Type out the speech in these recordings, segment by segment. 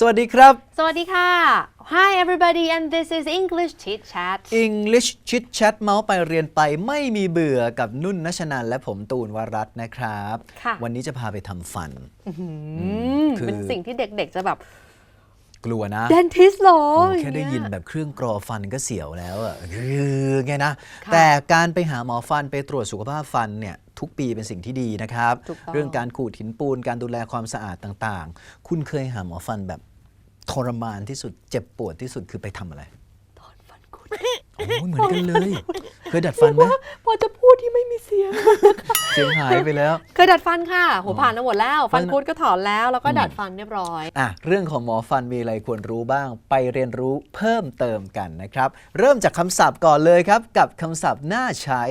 สวัสดีครับ สวัสดีค่ะ Hi everybody and this is English Chit Chat English Chit Chat เมาส์ไปเรียนไปไม่มีเบื่อกับนุ่นนัชนันและผมตูนวรัตน์นะครับ ค่ะ วันนี้จะพาไปทำฟันอืมคือ เป็นสิ่งที่เด็กๆจะแบบ กลัวนะ dentist หรอโอ้อแค่างได้เงี้ยินแบบเครื่องกรอฟันก็เสียวแล้วอะคือไงนะ ค่ะแต่การไปหาหมอฟันไปตรวจสุขภาพฟันเนี่ยทุกปีเป็นสิ่งที่ดีนะครับ ถูกต้อง เรื่องการขูดหินปูนการดูแลความสะอาดต่างๆ คุณเคยหาหมอฟันแบบ ทรมานที่สุดเจ็บปวดที่สุดคือไปทำอะไรถอนฟันคุดโอ้ยเหมือนกันเลย เคยดัดฟันไหมพอจะพูดที่ไม่มีเสียง เสียงหายไปแล้ว เคยดัดฟันค่ะโหผ่านมาหมดแล้ว ฟันเพราะฉะนั้นคุดก็ถอนแล้ว แล้วก็ดัดฟันเรียบร้อย อะเรื่องของหมอฟันมีอะไรควรรู้บ้าง ไปเรียนรู้เพิ่มเติมกันนะครับ เริ่มจากคำศัพท์ก่อนเลยครับ กับคำศัพท์น่าใช้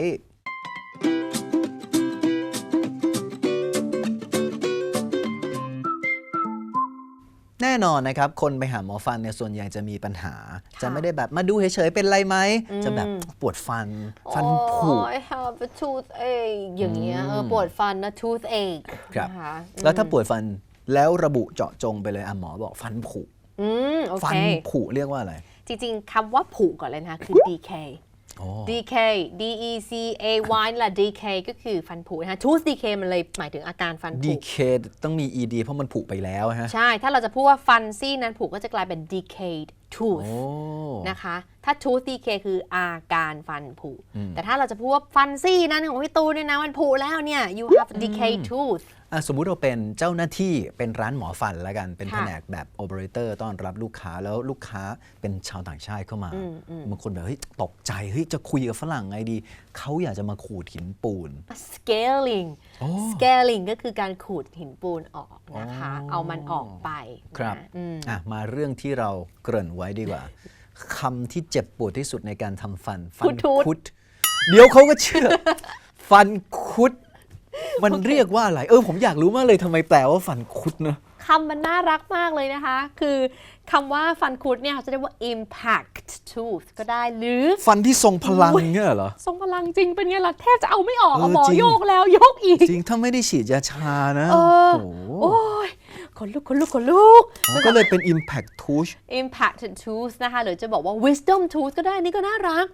น่นอนนะครับ คนไปหาหมอฟันเนี่ยส่วนใหญ่จะมีปัญหา จะไม่ได้แบบมาดูเฉยๆเป็นไรไหม จะแบบปวดฟัน ฟันผุ Oh, I have a toothache อย่างเงี้ยเออปวดฟันนะ toothache ครับนะคะแล้วถ้าปวดฟันแล้วระบุเจาะจงไปเลยอะหมอบอกฟันผุอืมโอฟัเคผุเรียกว่าอะไร จริงๆคำว่าผุก่อนเลยนะคะคือ DK อ๋อ DK D E C A Y นี่แหละ DK ก็คือฟันผุนะคะ tooth decay มันเลยหมายถึงอาการฟันผุ DK ต้องมี ED เพราะมันผุไปแล้วฮะ ใช่ ถ้าเราจะพูดว่าฟันซี่นั้นผุก็จะกลายเป็น decayed tooth โอ้นะคะ ถ้า tooth decay คืออาการฟันผุ แต่ถ้าเราจะพูดว่าฟันซี่นั้นของพี่ตูนเนี่ยนะมันผุแล้วเนี่ย you have decayed tooth อะ สมมุติเราเป็นเจ้าหน้าที่เป็นร้านหมอฟันแล้วกัน เป็นค่ะแผนกแบบโอเปอเรเตอร์ต้อนรับลูกค้าแล้วลูกค้าเป็นชาวต่างชาติเข้ามาบางคนแบบเฮ้ยตกใจเฮ้ยจะคุยกับฝรั่งไงดี เขาอยากจะมาขูดหินปูน scaling scaling ก็คือการขูดหินปูนออกนะคะ เอามันออกไปครับนะอืมอะมาเรื่องที่เราเกริ่นไว้ดีกว่าคำที่เจ็บปวดที่สุดในการทำฟัน ฟัคุดทูดคุด เดี๋ยวเขาก็เชื่อ ฟันคุด มันเรียกว่าอะไร เออผมอยากรู้มากเลยทำไมแปลว่าฟันคุดเนอะคำมันน่ารักมากเลยนะคะ คือคำว่าฟันคุดเนี่ยเขาจะเรียกว่า impact tooth ก็ได้หรือ ฟันที่ทรงพลังเนี่ยเหรอ ทรงพลังจริงเป็นไงล่ะแทบจะเอาไม่ออกเออเอาหมอจริง โยกแล้วยกอีก จริงถ้าไม่ได้ฉีดยาชานะเออ โอ้โหโอ้ยขนลุกขนลุกขนลุกอ๋อก็เลยเป็น impact tooth impact tooth นะคะหรือจะบอกว่า wisdom tooth ก็ได้นี่ก็น่ารัก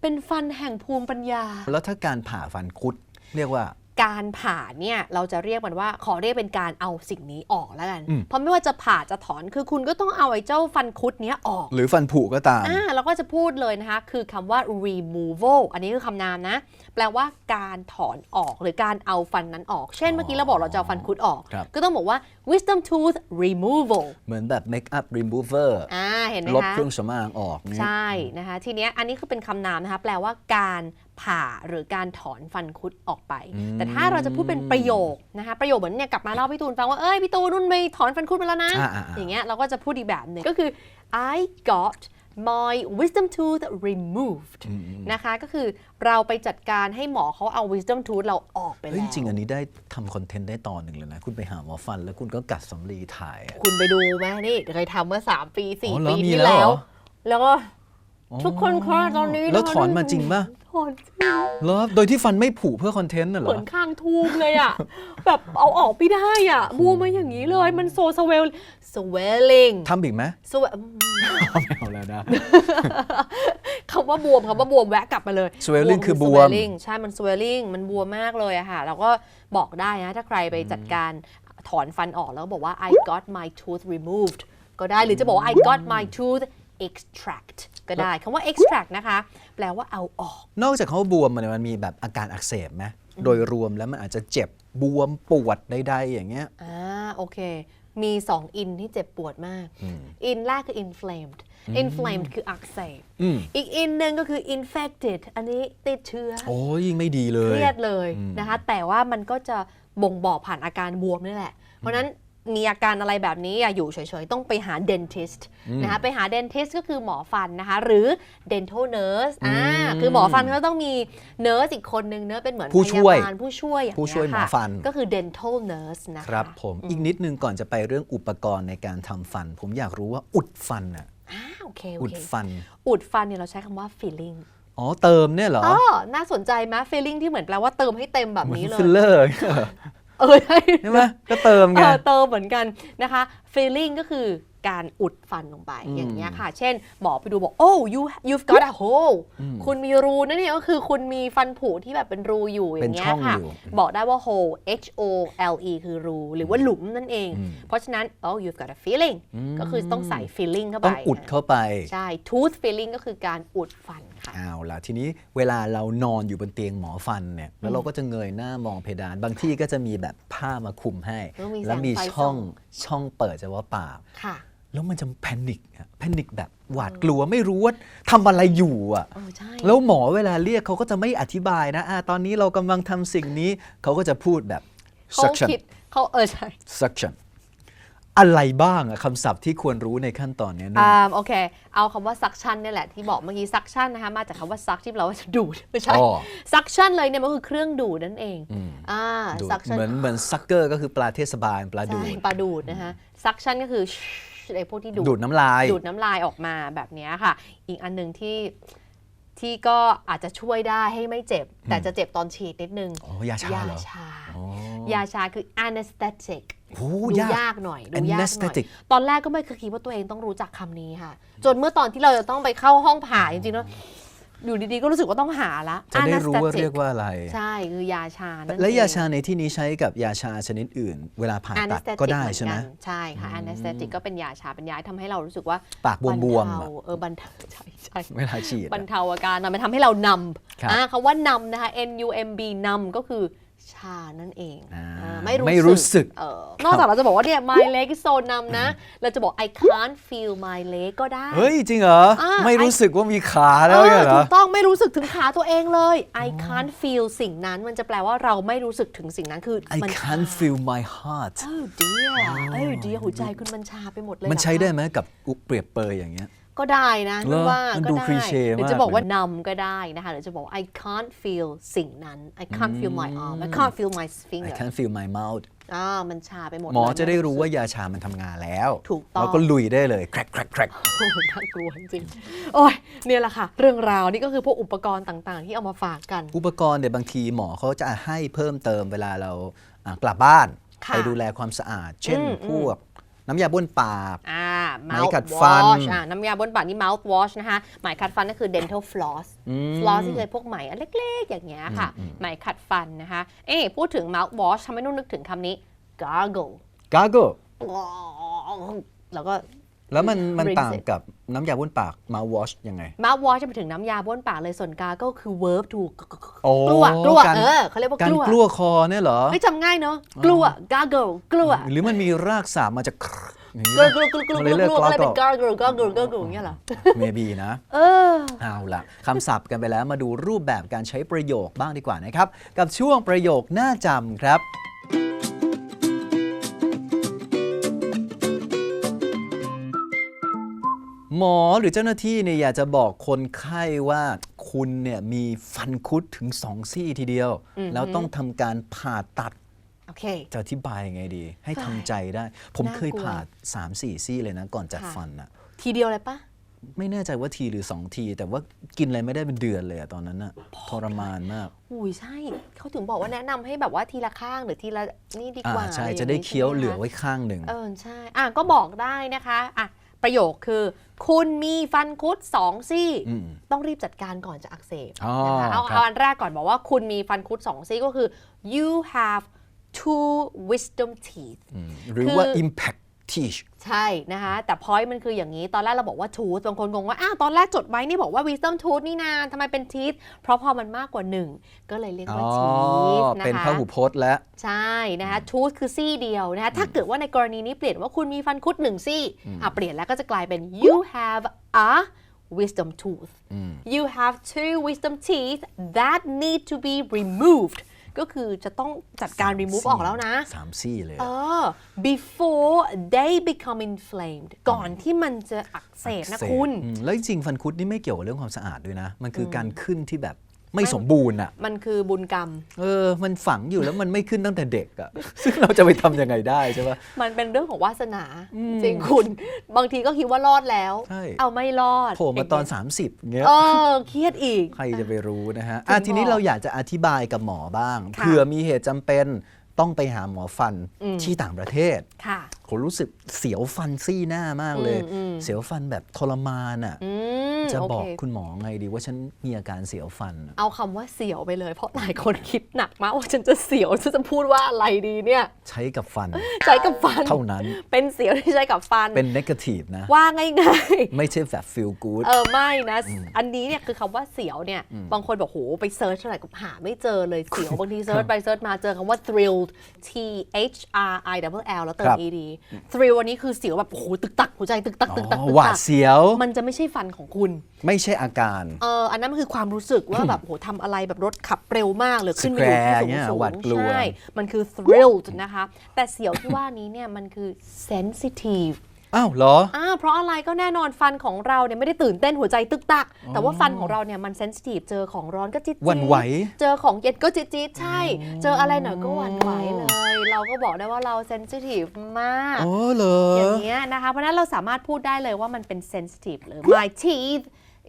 เป็นฟันแห่งภูมิปัญญา แล้วถ้าการผ่าฟันคุด เรียกว่า การผ่าเนี่ยเราจะเรียกมันว่าขอเรียกเป็นการเอาสิ่งนี้ออกแล้วกันเพราะไม่ว่าจะผ่าจะถอนคือคุณก็ต้องเอาไอ้เจ้าฟันคุดเนี้ยออก หรือฟันผุก็ตาม อ่าเราก็จะพูดเลยนะคะ คือคำว่า removal อันนี้คือคำนามนะ แปลว่าการถอนออกหรือการเอาฟันนั้นออก เช่นเมื่อกี้เราบอกเราจะเอาฟันคุดออก ครับ ก็ต้องบอกว่า wisdom tooth removal เหมือนแบบ make up remover อ่าเห็นไหมลบคะ เครื่องสำอางออกเนี่ย ใช่นะคะ ทีเนี้ยอันนี้คือเป็นคำนามนะคะ แปลว่าการ ผ่าหรือการถอนฟันคุดออกไป แต่ถ้าเราจะพูดเป็นประโยคนะคะประโยคเหมือนเนี่ยกลับมาเล่าพี่ตูนฟังว่าเอ้ยพี่ตูนนุ่นไปถอนฟันคุดมาแล้วนะอ่าอ่าอ่าอย่างเงี้ยเราก็จะพูดอีกแบบหนึ่งก็คือ I got my wisdom tooth removed นะคะก็คือเราไปจัดการให้หมอเขาเอา wisdom tooth เราออกไปเฮ้ยแล้จริงๆวอันนี้ได้ทำคอนเทนต์ได้ตอนหนึ่งเลยนะ คุณไปหาหมอฟันแล้วคุณก็กัดสำลีถ่ายอะคุณไปดูไหมนี่เคยทำเมื่อ 3 ปีอ๋อ4เหรอปีมีที่แล้วแล้เหรวอแล้วก็ทุกคนคะตอนนี้แล้วะคะถอนมาจริงป่ะ ถอนจริงเหรอโดยที่ฟันไม่ผุเพื่อคอนเทนต์น่ะเหเหรมืออนข้างทูบเลยอะ แบบเอาออกไม่ได้อะบวมมาอย่างนี้เลย มันโซสเวล swelling ทำอีกไหม swell ไม่เอาแล้วนะ คำว่าบวมคำว่าบวมแวะกลับมาเลย swelling คือบวม swelling ใช่ มัน swelling มันบวมมากเลยอะค่ะ แล้วก็บอกได้นะ ถ้าใครไปจัดการถอนฟันออกแล้วก็บอกว่า I got my tooth removed ก็ได้หรือจะบอกว่า I got my tooth extract ก็ได้คำว่า extract นะคะ แปลว่าเอาออก นอกจากเขาบวมมันยมันมีแบบอาการอักเสบไหมโดยรวมแล้วมันอาจจะเจ็บบวมปวดใดๆอย่างเงี้ยอ่าโอเค มี 2 อินที่เจ็บปวดมาก อินแรกคือ inflamed inflamed คืออักเสบอืมอีกอินหนึ่งก็คือ infected อันนี้ติดเชื้อ โอ้ยยิ่งไม่ดีเลเคยรียดเลยนะคะ แต่ว่ามันก็จะบ่งบอกผ่านอาการบวมนี่แหละ เพราะฉะนั้น มีอาการอะไรแบบนี้อย่าอยู่เฉยๆ ต้องไปหา dentist นะคะไปหา dentist ก็คือหมอฟันนะคะหรือ dental nurse อ่าคือหมอฟันก็ต้องมี nurse อีกคนนึงเนอะเป็นเหมือนผู้ช่วยพาบาลผู้ช่วยอย่างผู้เงี้ช่วยหมอค่ะฟันก็คือ dental nurse นะคะครับผมอีกนิดนึงก่อนจะไปเรื่องอุปกรณ์ในการทำฟัน ผมอยากรู้ว่าอุดฟันอะอ่าโอเคโออุดเคฟัน อุดฟันเนี่ยเราใช้คำว่า filling อ๋อ เติมเนี่ยเหรออ๋อน่าสนใจไหม filling ที่เหมือนแปลว่าเติมให้เต็มแบบเหมือนนี้เลยฟิลเลอร์ เออใช่ใช่ไหมก็เติมเอไงอเติมเหมือนกันนะคะ filling ก็คือการอุดฟันลงไปอย่างเงี้ยค่ะ เช่นหมอไปดูบอก oh you you've got a hole คุณมีรูนั่นเนี่ยก็คือคุณมีฟันผุที่แบบเป็นรูอยู่อย่างเงี้เป็นช่ยองค่ะอยู่บอกได้ว่า hole h o l e คือรู หรือว่าหลุมนั่นเอง เพราะฉะนั้น oh you've got a filling ก็คือต้องใส่ filling เข้าไป ต้องอุดเข้าไป ใช่ tooth filling ก็คือการอุดฟัน ค่ะเอาล่ะทีนี้เวลาเรานอนอยู่บนเตียงหมอฟันเนี่ยแล้วเราก็จะเงยหน้ามองเพดาน บางที่ก็จะมีแบบผ้ามาคลุมให้ แล้วมีแล้วมีแสงไฟช่องส่ ช่องเปิดจะว่าปาก ค่ะ แล้วมันจะแพนิคอะแพนิคแบบหวาดกลัวไม่รู้ว่าทำอะไรอยู่อะเออใช่ แล้วหมอเวลาเรียกเขาก็จะไม่อธิบายนะอ่าตอนนี้เรากำลังทำสิ่งนี้เขาก็จะพูดแบบ เขา suction คิดเขาเออใช่ suction อะไรบ้างอะคำศัพท์ที่ควรรู้ในขั้นตอนเนี้ยนุ่น อ่าโอเค เอาคำว่า suction เนี่ยแหละที่บอกเมื่อกี้ suction นะคะมาจากคำว่า suck ที่แปลว่าจะดูด ไม่ใช่ อ๋อ suction เลยเนี่ยมันก็คือเครื่องดูดนั่นเองอ่า ดูด suction เหมือนเหมือนซักเกอร์ก็คือปลาเทศบาลปลาดูใช่ดปลาดูดนะคะ suction ก็คือไอ้พวกที่ดูด ดูดน้ำลาย ดูดน้ำลายออกมาแบบเนี้ยค่ะ อีกอันหนึ่งที่ที่ก็อาจจะช่วยได้ให้ไม่เจ็บ แต่จะเจ็บตอนฉีดนิดนึงอ๋อยาชาเหรอ ชา อ๋อยาชาคือ anesthetic โอ้ดูยาก ยากหน่อยดูยากหน่อย Anesthetic ตอนแรกก็ไม่เคยคิดว่าตัวเองต้องรู้จักคำนี้ค่ะ จนเมื่อตอนที่เราจะต้องไปเข้าห้องผ่าจริงๆแล้วอยู่ดีๆก็รู้สึกว่าต้องหาละ จะได้รู้ว่า Anesthetic เรียกว่าอะไร ใช่คือยาชานั่นและยาเองชาในที่นี้ใช้กับยาชาชนิดอื่น เวลาผ่าตัด Anesthetic ก็ได้ใช่ไหม เอนกันใช่ค่ะ anesthetic ก็เป็นยาชาเป็นยาที่ทำให้เรารู้สึกว่าปากบวมๆบรรเทาอะ เออบรรเทาใช่ใช่เวลาฉีดบรรอะ เทาอาการหน่อยมันทำให้เรานครับำอ่าคำว่านำนะคะ N U M B นำก็คือ ชานั่นเองอ่าอ่าไม่รู้ไม่รู้สึกเออนอกจากเราจะบอกว่าเนี่ย my leg is so numb นะ เราจะบอก I can't feel my leg ก็ได้ เฮ้ย จริงเหรออ่าไม่รู้สึกว่ามีขาแล้วเนี่ยเหรถูอกต้องไม่รู้สึกถึงขาตัวเองเลย I can't feel สิ่งนั้นมันจะแปลว่าเราไม่รู้สึกถึงสิ่งนั้นคือ I มัน can't feel my heart เออดีอะเออดีหัวใจคุณมันชาไปหมดเลยมันใช้เหรอได้ไหมกับอุเปรียบเปรยอย่างเงี้ย ก็ได้นะเหรอนึกว่ามันก็ดูได้ cliché หรือมากจะบอกว่าเลยนำก็ได้นะคะหรือจะบอกว่า I can't feel สิ่งนั้น I can't feel my arm I can't feel my I finger can't feel my mouth อ่ามันชาไปหมดหมอเลยจะได้รู้ว่ายาชามันทำงานแล้วถูกต้องเราก็ลุยได้เลยแครกแครกแครกโอ้โหน่ากลัวจริงๆโอ้ยเนี่ยแหละค่ะ เรื่องราวนี่ก็คือพวกอุปกรณ์ต่างๆ ที่เอามาฝากกัน อุปกรณ์เนี่ยบางทีหมอเขาจะให้เพิ่มเติมเวลาเราอะกลับบ้านค่ะไปดูแลความสะอาด เช่นอืมพวก น้ำยาบ้วนปากอ่าไหม mouth ขัดฟัน wash อ่าน้ำยาบนปากนี่ mouth wash นะคะไหมขัดฟันก็คือ dental floss floss ที่เคยพวกไหมอันเล็ก ๆ อย่างเงี้ยค่ะ ไหมขัดฟันนะคะ เอ๊ะพูดถึง mouth wash ทำให้นุ่นนึกถึงคำนี้ gargle gargle แล้วก็ แล้วมันมัน Rinse ต่าง it กับน้ำยาบ้วนปาก mouthwash ยังไง mouth wash จะไปถึงน้ำยาบ้วนปากเลยส่วน gargle คือ verb to โอ้กลัวกลัวการ เออเขาเรียกว่าการกลัวกลัวคอเนี่ยเหรอ ไม่จำง่ายเนาะกลัว gargle กลัวหรือมันมีรากศัพท์มาจากอย่างนี้กลัวปะกลัวกลัวกลัวมันกเลลัยวเรียกกลัวก็เลยเป็น gargle gargle gargle gargle อย่างเงี้ยเหรอ maybe นะ เออ เอาล่ะคำศัพท์กันไปแล้วมาดูรูปแบบการใช้ประโยคบ้างดีกว่านะครับ กับช่วงประโยคน่าจำครับ หมอหรือเจ้าหน้าที่เนี่ยอยากจะบอกคนไข้ว่าคุณเนี่ยมีฟันคุดถึงสองซี่ทีเดียวแล้วต้องทำการผ่าตัด โอเค จะอธิบายยังไงดี ให้ทำใจได้ ผมน่ากลัวเคยผ่า3-4ซี่เลยนะก่อนจัดค่ะฟันอะทีเดียวเลยปะไม่แน่ใจว่าทีหรือ 2 ที แต่ว่ากินอะไรไม่ได้เป็นเดือนเลยอะตอนนั้นอะทรมานมากอุ้ยใช่เขาถึงบอกว่าแนะนำให้แบบว่าทีละข้างหรือทีละนี่ดีอ่ากว่าใช่อรอย่างจะได้นี้เคี้ยวใช่เหไมลือคะไว้ข้างหนึ่ง เออใช่อะก็บอกได้นะคะอะ ประโยคคือ คุณมีฟันคุดสองซี่อืมต้องรีบจัดการก่อนจะอักเสบอ๋อนะคะเอาครับเอาอันแรกก่อนบอกว่าคุณมีฟันคุดสองซี่ก็คือ you have two wisdom teeth หรือว่าคือ impact teach ใช่นะคะแต่ point มันคืออย่างนี้ ตอนแรกเราบอกว่า tooth บางคนงงว่า อ้าวตอนแรกจดไว้นี่บอกว่า wisdom tooth นี่นาทำไมเป็น teeth เพราะพอมันมากกว่าหนึ่งก็เลยเรียกอ๋อว่า teeth นะคะเป็นพหูพจน์แล้ว ใช่นะคะ tooth คือซี่เดียวนะคะถ้าเกิดว่าในกรณีนี้เปลี่ยนว่าคุณมีฟันคุดหนึ่งซี่อะเปลี่ยนแล้วก็จะกลายเป็น you have a wisdom tooth you have two wisdom teeth that need to be removed ก็คือจะต้องจัดการ remove ออกแล้วนะสามซี่เลยเออ before they become inflamed ก่อนที่มันจะอักเสบนะเสพคุณอืมแล้วจริงๆฟันคุดนี่ไม่เกี่ยวกับเรื่องความสะอาดด้วยนะ มันคือการขึ้นที่แบบ ไม่สมบูรณ์อะ มันคือบุญกรรม เออ มันฝังอยู่แล้วมันไม่ขึ้นตั้งแต่เด็กอะ ซึ่งเราจะไปทำยังไงได้ใช่ปะ มันเป็นเรื่องของวาสนาจริงคุณ บางทีก็คิดว่ารอดแล้ว ใช่ เอาไม่รอดโผล่มาตอน 30เงี้ย เออเครียดอีก ใครจะไปรู้นะฮะถึงอะทีนี้บอกเราอยากจะอธิบายกับหมอบ้าง ค่ะเผื่อมีเหตุจำเป็น ต้องไปหาหมอฟันที่ต่างประเทศค่ะผมรู้สึกเสียวฟันซี่หน้ามากเลยอืมอืมเสียวฟันแบบทรมานอะอืมจะโอบอกเคคุณหมอไงดีว่าฉันมีอาการเสียวฟันอะเอาคำว่าเสียวไปเลย เพราะหลายคนคิดหนักมากว่าฉันจะเสียวฉันจะพูดว่าอะไรดีเนี่ยใช้กับฟัน ใช้กับฟัน เท่านั้น เป็นเสียวที่ใช้กับฟัน เป็น negative นะ ว่าง่ายๆ ไม่ใช่แบบ feel good เออไม่นะ อันนี้เนี่ยคือคำว่าเสียวเนี่ย บางคนบอกโหไปเซิร์ชอะไรก็หาไม่เจอเลยเสียวบางทีเซิร์ชไปเซิร์ชมาเจอคำว่า thrilled T H R I L L แล้วเติคมรับ E D thrill อันนี้คือเสียวแบบโอ้โหตึกตักหัวใจตึกตักตึกตักอ๋อตึกหวาตัดกเสียว มันจะไม่ใช่ฟันของคุณ ไม่ใช่อาการ เอออันนั้นมันคือความรู้สึกว่าแบบโหทำอะไรแบบรถขับเร็วมากหรือขึ้นไปอยู่ที่ Scare สูงเนี่ยสูงหวาดกลัว ใช่ มันคือ thrilled นะคะ แต่เสียวที่ว่านี้เนี่ยมันคือ sensitive อ้าวเหรอ อ่าเพราะอะไรก็แน่นอนฟันของเราเนี่ยไม่ได้ตื่นเต้นหัวใจตึกตัก แต่ว่าฟันของเราเนี่ยมันเซนซิทีฟเจอของร้อนก็จิ๊ดๆหวั่นไหว เจอของเย็นก็จิ๊ดจิ๊ดๆใช่ เจออะไรหน่อยก็หวั่นไหวเลย เราก็บอกได้ว่าเราเซนซิทีฟมากอ๋อเหรออย่างเงี้ยนะคะ เพราะฉะนั้นเราสามารถพูดได้เลยว่ามันเป็นเซนซิทีฟเลย my teeth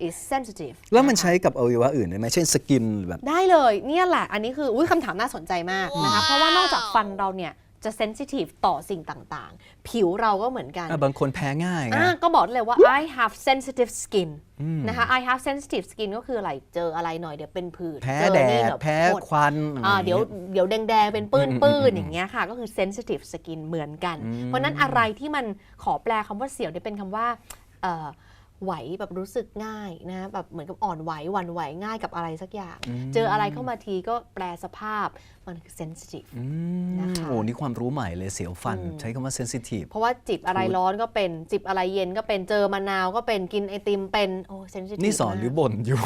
is sensitive แล้วมันนะคะใช้กับอวัยวะอื่นได้ไหมเช่นสกินแบบ ได้เลยเนี่ยแหละ อันนี้คืออุ้ยคำถามน่าสนใจมากนะคะเพราะว่านอกจากฟันเราเนี่ย จะเซนซิทีฟต่อสิ่งต่างๆ ผิวเราก็เหมือนกันอะบางคนแพ้ง่ายไงอะก็บอกได้เลยว่า I have sensitive skin นะคะ I have sensitive skin ก็คืออะไร เจออะไรหน่อยเดี๋ยวเป็นผื่นแพ้เจอแดนี่ดเยวแพ้หมดควันอ่าอะไรเดี๋ยวอางงี้เดี๋ยวแดงๆ เป็นปื้นปื้นอย่างเงี้ยค่ะ ก็คือ sensitive skin เหมือนกัน เพราะฉะนั้นอะไรที่มันขอแปลคำว่าเสียวเนี่ยเป็นคำว่าเอ่อ ไหวแบบรู้สึกง่ายนะแบบเหมือนกับอ่อนไหวหวั่นไหวง่ายกับอะไรสักอย่าง เจออะไรเข้ามาทีก็แปลสภาพมันคือ sensitive อืมนะคะโอ้นี่ความรู้ใหม่เลยเสียวฟัน ใช้คำว่า sensitive เพราะว่าจิบอะไรร้อนก็เป็น จิบอะไรเย็นก็เป็นเจอมะนาวก็เป็นกินไอติมเป็นโอ้ sensitive นี่สอนมากหรือบ่นอยู่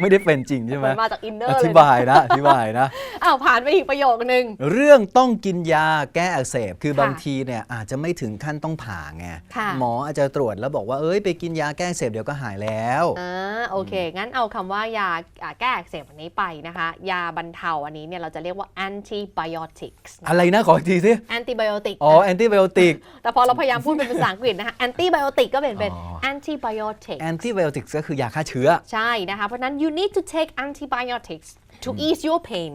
ไม่ได้เป็นจริงใช่ไหมมันมาจากอินเนออร์เลยธินะบายนะอธิบายนะอ้าวผ่านไปอีกประโยคนึง เรื่องต้องกินยาแก้อักเสบ คือค่ะบางทีเนี่ยอาจจะไม่ถึงขั้นต้องผ่าไงค่ะหมออาจจะตรวจแล้วบอกว่าเอ้ยไปกินยาแก้อักเสบเดี๋ยวก็หายแล้วอ่าโอเค งั้นเอาคำว่ายาอ่าแก้อักเสบอันนี้ไปนะคะ ยาบรรเทาอันนี้เนี่ยเราจะเรียกว่า antibiotics อะไรนะขออีกทีสิ antibiotic อ๋อแอนติไบโอติกแต่พอเราพยายามพูดเป็นภาษาอังกฤษนะคะ antibiotic ก็เป็นเป็นอ๋อ antibiotic แอนติไบโอติกก็คือยาฆ่าเชื้อใช่นะคะเพราะฉะนั้น you need to take antibiotics to ease your pain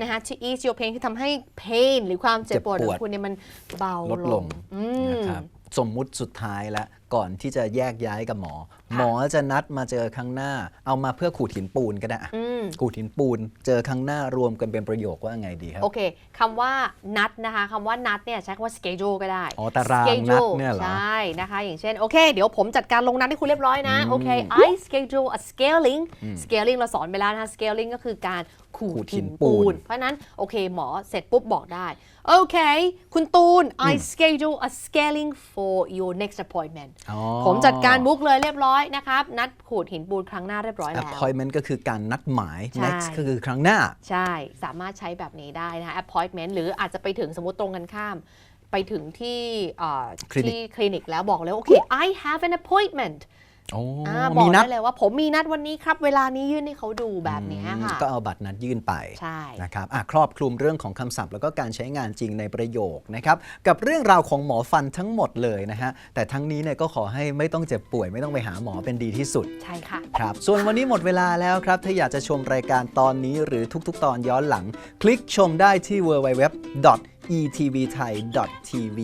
นะคะ to ease your pain คือทำให้ pain หรือความเจ็บปวดเจ็ขบอปวดงคุณเนี่ยมันเบาลดลงอืมนะครับสมมุติสุดท้ายแล้ว ก่อนที่จะแยกย้ายกับหมอ หมอจะนัดมาเจอครั้งหน้า เอามาเพื่อขูดหินปูนก็ได้อะอืม ขูดหินปูน เจอครั้งหน้ารวมกันเป็นประโยคว่าไงดีครับ โอเคคำว่านัดนะคะคำว่านัดเนี่ยใช้คำว่า schedule ก็ได้ อ๋อตารางนัด schedule เนี่ยเหรอใช่นะคะ อย่างเช่น โอเค เดี๋ยวผมจัดการลงนัดให้คุณเรียบร้อยนะโอเค I schedule a scaling scaling เราสอนไปแล้วนะคะ scaling ก็คือการขูขูดดหิหินนปูปูน น เพราะฉะนั้น โอเค หมอเสร็จปุ๊บบอกได้ โอเค คุณตูน I schedule a scaling for your next appointment อ๋อผมจัดการบุ๊กเลยเรียบร้อยนะครับ นัดขูดหินปูนครั้งหน้าเรียบร้อยแล้ว appointment ก็คือการนัดหมายใช่ next ก็คือครั้งหน้า ใช่สามารถใช้แบบนี้ได้นะคะ appointment หรืออาจจะไปถึงสมมติตรงกันข้าม ไปถึงที่เอ่อคลินิกที่คลินิกแล้วบอกเลยว่าโอเค I have an appointment โอ้อ่า บอมีกนัดได้เลยว่าผมมีนัดวันนี้ครับ เวลานี้ยื่นให้เขาดูแบบนี้ค่ะก็เอาบัตรนัดยื่นไปใช่นะครับอะครอบคลุมเรื่องของคำศัพท์ แล้วก็การใช้งานจริงในประโยคนะครับกับเรื่องราวของหมอฟันทั้งหมดเลยนะฮะแต่ทั้งนี้เนี่ยก็ขอให้ไม่ต้องเจ็บป่วยไม่ต้องไปหาหมอเป็นดีที่สุดใช่ค่ะครับส่วนวันนี้หมดเวลาแล้วครับถ้าอยากจะชมรายการตอนนี้หรือทุก ๆ ตอนย้อนหลัง คลิกชมได้ที่ www etvthai.tv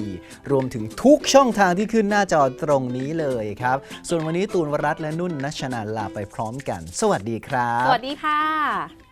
รวมถึงทุกช่องทางที่ขึ้นหน้าจอตรงนี้เลยครับ ส่วนวันนี้ตูนวรัตและนุ่นนัชนาลาไปพร้อมกัน สวัสดีครับ สวัสดีค่ะ